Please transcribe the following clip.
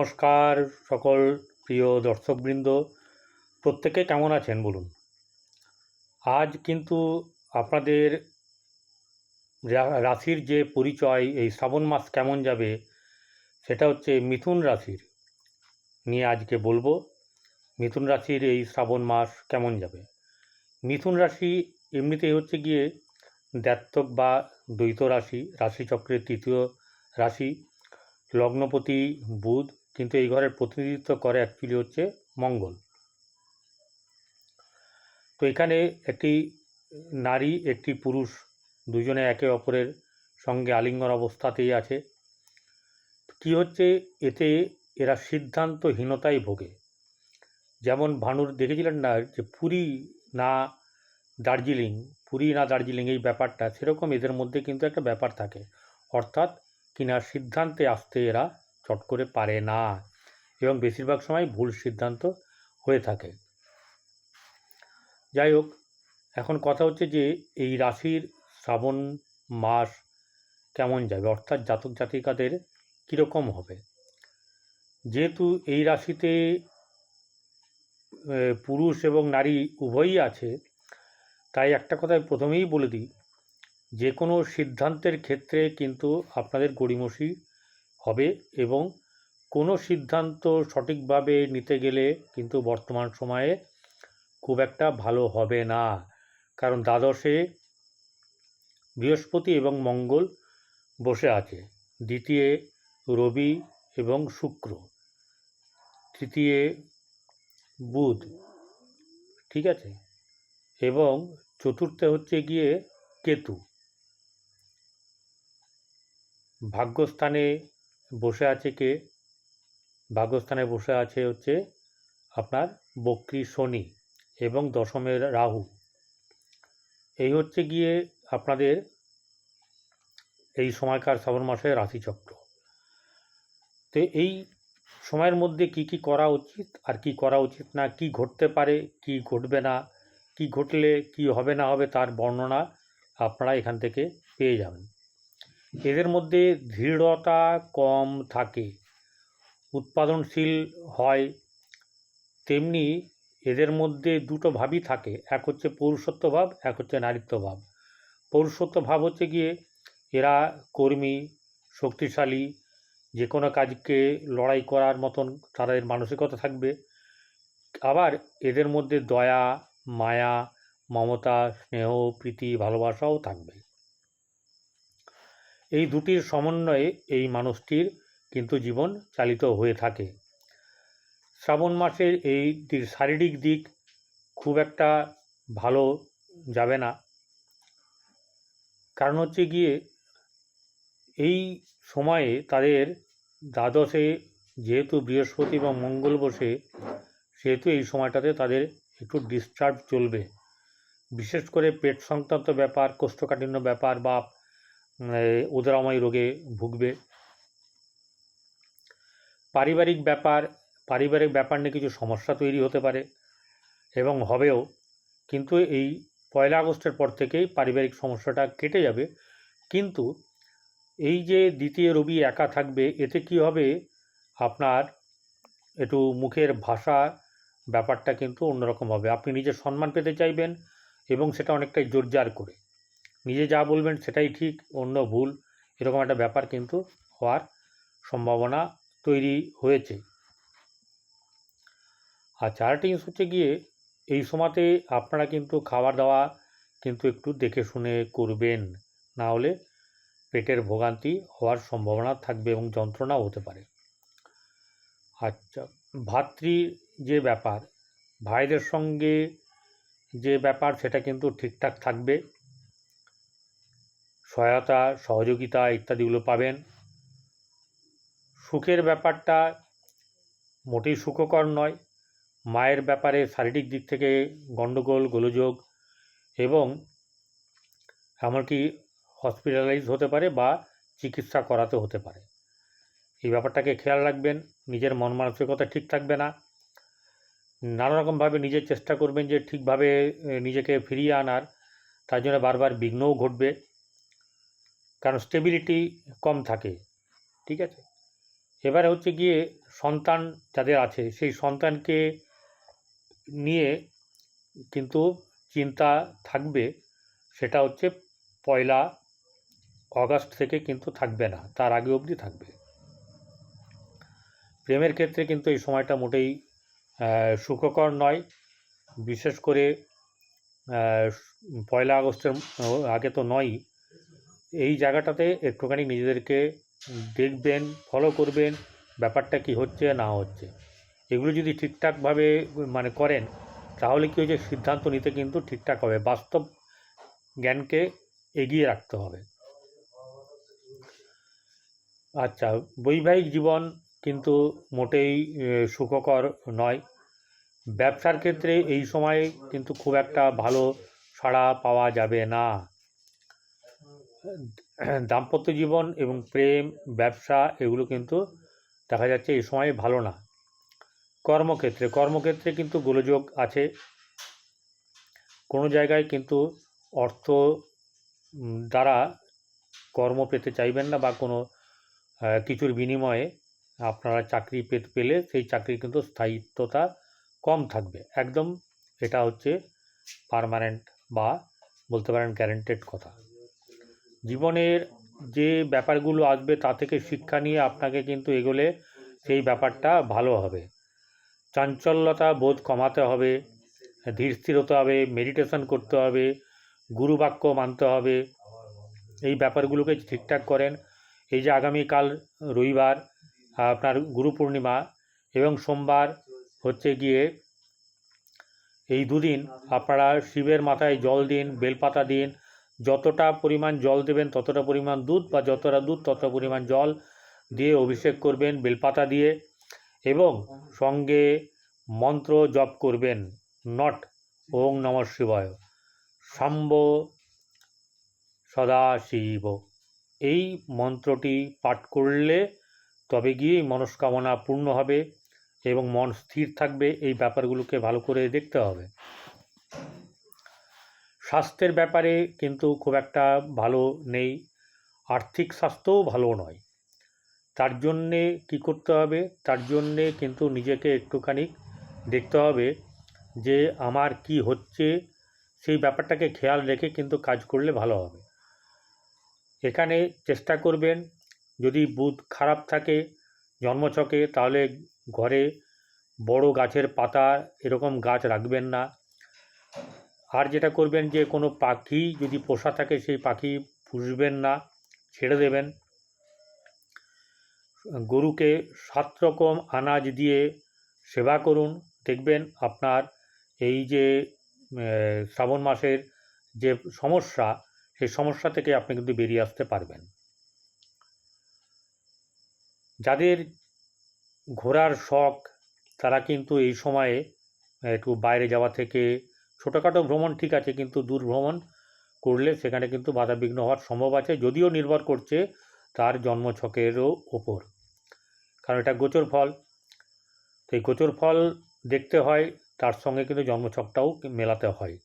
নমস্কার সকল প্রিয় দর্শকবৃন্দ। প্রত্যেকে কেমন আছেন বলুন? আজ কিন্তু আপনাদের রাশির যে পরিচয়, এই শ্রাবণ মাস কেমন যাবে, সেটা হচ্ছে মিথুন রাশির নিয়ে আজকে বলব। মিথুন রাশির এই শ্রাবণ মাস কেমন যাবে? মিথুন রাশি এমনিতেই হচ্ছে গিয়ে দ্ব্যর্থক বা দ্বৈত রাশি, রাশিচক্রের তৃতীয় রাশি, লগ্নপতি, বুধ কিন্তু এই ঘরের প্রতিনিধিত্ব করে অ্যাকচুয়ালি হচ্ছে মঙ্গল। তো এখানে একটি নারী, একটি পুরুষ দুজনে একে অপরের সঙ্গে আলিঙ্গন অবস্থাতেই আছে। কি হচ্ছে, এতে এরা সিদ্ধান্তহীনতায় ভোগে। যেমন ভানুর, দেখেছিলেন না যে পুরী না দার্জিলিং, পুরী না দার্জিলিং এই ব্যাপারটা, সেরকম এদের মধ্যে কিন্তু একটা ব্যাপার থাকে। অর্থাৎ কিনা সিদ্ধান্তে আসতে এরা চট করে পারে না এবং বেশিরভাগ সময় ভুল সিদ্ধান্ত হয়ে থাকে। যাই হোক, এখন কথা হচ্ছে যে এই রাশির শ্রাবণ মাস কেমন যাবে? অর্থাৎ জাতক জাতিকাদের কীরকম হবে? যেহেতু এই রাশিতে পুরুষ এবং নারী উভয়ই আছে, তাই একটা কথা প্রথমেই বলে দিই, যে কোনো সিদ্ধান্তের ক্ষেত্রে কিন্তু আপনাদের গড়িমসি হবে এবং কোনো সিদ্ধান্ত সঠিকভাবে নিতে গেলে কিন্তু বর্তমান সময়ে খুব একটা ভালো হবে না। কারণ দ্বাদশে বৃহস্পতি এবং মঙ্গল বসে আছে। দ্বিতীয় রবি এবং শুক্র। তৃতীয় বুধ। ঠিক আছে? এবং চতুর্থে হচ্ছে গিয়ে কেতু। ভাগ্যস্থানে বসে আছে কে? ভাগ্যস্থানে বসে আছে হচ্ছে আপনার বক্রী শনি এবং দশমের রাহু। এই হচ্ছে গিয়ে আপনাদের এই সময়কার শ্রাবণ মাসের রাশিচক্র। তো এই সময়ের মধ্যে কি কি করা উচিত আর কি করা উচিত না, কি ঘটতে পারে, কি ঘটবে না, কি ঘটলে কি হবে না হবে তার বর্ণনা আপনারা এখান থেকে পেয়ে যাবেন। এদের মধ্যে দৃঢ়তা কম থাকে, উৎপাদনশীল হয়। তেমনি এদের মধ্যে দুটো ভাবই থাকে, এক হচ্ছে পৌরুষত্ব ভাব, এক হচ্ছে নারীত্ব ভাব। পৌরুষত্ব ভাব হচ্ছে গিয়ে এরা কর্মী, শক্তিশালী, যে কোনো কাজকে লড়াই করার মতন তাদের মানসিকতা থাকবে। আবার এদের মধ্যে দয়া, মায়া, মমতা, স্নেহ, প্রীতি, ভালোবাসাও থাকবে। এই দুটির সমন্বয়ে এই মানুষটির কিন্তু জীবন চালিত হয়ে থাকে। শ্রাবণ মাসের এই শারীরিক দিক খুব একটা ভালো যাবে না। কারণ হচ্ছে গিয়ে এই সময়ে তাদের দ্বাদশে যেহেতু বৃহস্পতি এবং মঙ্গল বসে, সেহেতু এই সময়টাতে তাদের একটু ডিস্টার্ব চলবে। বিশেষ করে পেট সংক্রান্ত ব্যাপার, কোষ্ঠকাঠিন্য ব্যাপার বা উদরাময় রোগে ভুগবে। পারিবারিক ব্যাপার পারিবারিক ব্যাপার নিয়ে কিছু সমস্যা তৈরি হতে পারে এবং হবেও, কিন্তু এই পয়লা আগস্টের পর থেকেই পারিবারিক সমস্যাটা কেটে যাবে। কিন্তু এই যে দ্বিতীয় রবি একা থাকবে, এতে কি হবে? আপনার একটু মুখের ভাষা ব্যাপারটা কিন্তু অন্যরকম হবে। আপনি নিজের সম্মান পেতে চাইবেন এবং সেটা অনেকটাই জোরজার করে। নিজে যা বলবেন সেটাই ঠিক, অন্য ভুল, এরকম একটা ব্যাপার কিন্তু হওয়ার সম্ভাবনা তৈরি হয়েছে। আর চারটি জিনিস হচ্ছে গিয়ে এই সময়তে আপনারা কিন্তু খাওয়া দাওয়া কিন্তু একটু দেখে শুনে করবেন, না হলে পেটের ভোগান্তি হওয়ার সম্ভাবনা থাকবে এবং যন্ত্রণাও হতে পারে। আচ্ছা ভাতৃ যে ব্যাপার, ভাইদের সঙ্গে যে ব্যাপার সেটা কিন্তু ঠিকঠাক থাকবে। সহায়তা, সহযোগিতা ইত্যাদিগুলো পাবেন। সুখের ব্যাপারটা মোটেই সুখকর নয়। মায়ের ব্যাপারে শারীরিক দিক থেকে গণ্ডগোল, গোলযোগ এবং এমনকি হসপিটালাইজ হতে পারে বা চিকিৎসা করাতে হতে পারে। এই ব্যাপারটাকে খেয়াল রাখবেন, নিজের মন মানসিকতা ঠিক থাকবে না। নানা রকমভাবে নিজের চেষ্টা করবেন যে ঠিকভাবে নিজেকে ফিরিয়ে আনার। তার জন্য বারবার বিঘ্নও ঘটবে। কারণ স্টেবিলিটি কম থাকে, ঠিক আছে? এবারে হচ্ছে গিয়ে সন্তান যাদের আছে, সেই সন্তানকে নিয়ে কিন্তু চিন্তা থাকবে, সেটা হচ্ছে পয়লা অগাস্ট থেকে কিন্তু থাকবে না, তার আগে অবধি থাকবে। প্রেমের ক্ষেত্রে কিন্তু এই সময়টা মোটেই সুখকর নয়। বিশেষ করে পয়লা আগস্টের আগে তো নয়ই। এই জায়গাটাতে একটুখানি নিজেদেরকে দেখবেন ফলো করবেন, ব্যাপারটা কি হচ্ছে, না হচ্ছে। এগুলো যদি ঠিকঠাকভাবে মানে করেন, তাহলে কি হচ্ছে সিদ্ধান্ত নিতে কিন্তু ঠিকঠাক হবে। বাস্তব জ্ঞানকে এগিয়ে রাখতে হবে। আচ্ছা বৈবাহিক জীবন কিন্তু মোটেই সুখকর নয়। ব্যবসার ক্ষেত্রে এই সময় কিন্তু খুব একটা ভালো সাড়া পাওয়া যাবে না। দাম্পত্য জীবন এবং প্রেম, ব্যবসা এগুলো কিন্তু দেখা যাচ্ছে এই সময় ভালো না। কর্মক্ষেত্রে কর্মক্ষেত্রে কিন্তু গোলযোগ আছে। কোনো জায়গায় কিন্তু অর্থ দ্বারা কর্ম পেতে চাইবেন না বা কোনো কিছুর বিনিময়ে আপনারা চাকরি পেতে, পেলে সেই চাকরির কিন্তু স্থায়িত্বতা কম থাকবে। একদম এটা হচ্ছে পার্মানেন্ট বা বলতে পারেন গ্যারেন্টেড কথা। জীবনের যে ব্যাপারগুলো আসবে তা থেকে শিক্ষা নিয়ে আপনাকে কিন্তু এগোলে সেই ব্যাপারটা ভালো হবে। চাঞ্চল্যতা বোধ কমাতে হবে, ধীর স্থির হতে হবে মেডিটেশন করতে হবে, গুরুবাক্য মানতে হবে। এই ব্যাপারগুলোকে ঠিকঠাক করেন। এই যে আগামীকাল রবিবার, আপনার গুরু পূর্ণিমা এবং সোমবার হচ্ছে গিয়ে এই দুদিন আপনারা শিবের মাথায় জল দিন, বেলপাতা দিন যতটা পরিমাণ জল দেবেন, ততটা পরিমাণ দুধ বা যতটা দুধ, ততটা পরিমাণ জল দিয়ে অভিষেক করবেন, বেলপাতা দিয়ে এবং সঙ্গে মন্ত্র জপ করবেন, নট ওং নম শিবায় সদা শিব এই মন্ত্রটি পাঠ করলে তবে গিয়ে মনস্কামনা পূর্ণ হবে এবং মন স্থির থাকবে, এই ব্যাপারগুলোকে ভালো করে দেখতে হবে। স্বাস্থ্যের ব্যাপারে কিন্তু খুব একটা ভালো নেই। আর্থিক স্বাস্থ্যও ভালো নয়। তার জন্যে কী করতে হবে? তার জন্যে কিন্তু নিজেকে একটুখানি দেখতে হবে যে আমার কি হচ্ছে, সেই ব্যাপারটাকে খেয়াল রেখে কিন্তু কাজ করলে ভালো হবে। এখানে চেষ্টা করবেন, যদি বুধ খারাপ থাকে জন্মছকে, তাহলে ঘরে বড় গাছের পাতা এরকম গাছ রাখবেন না। আর যেটা করবেন যে কোনো পাখি যদি পোষা থাকে সেই পাখি পুষবেন না, ছেড়ে দেবেন। গরুকে সাত রকম আনাজ দিয়ে সেবা করুন। দেখবেন আপনার এই যে শ্রাবণ মাসের যে সমস্যা, সেই সমস্যা থেকে আপনি কিন্তু বেরিয়ে আসতে পারবেন। যাদের ঘোরার শখ, তারা কিন্তু এই সময়ে একটু বাইরে যাওয়া থেকে ছোটোখাটো ভ্রমণ ঠিক আছে, কিন্তু দূর ভ্রমণ করলে সেখানে কিন্তু বাধা বিঘ্ন হওয়ার সম্ভব আছে, যদিও নির্ভর করছে তার জন্মছকেরও ওপর। কারণ এটা গোচর ফল। তো এই গোচর ফল দেখতে হয়, তার সঙ্গে কিন্তু জন্মছকটাও মেলাতে হয়।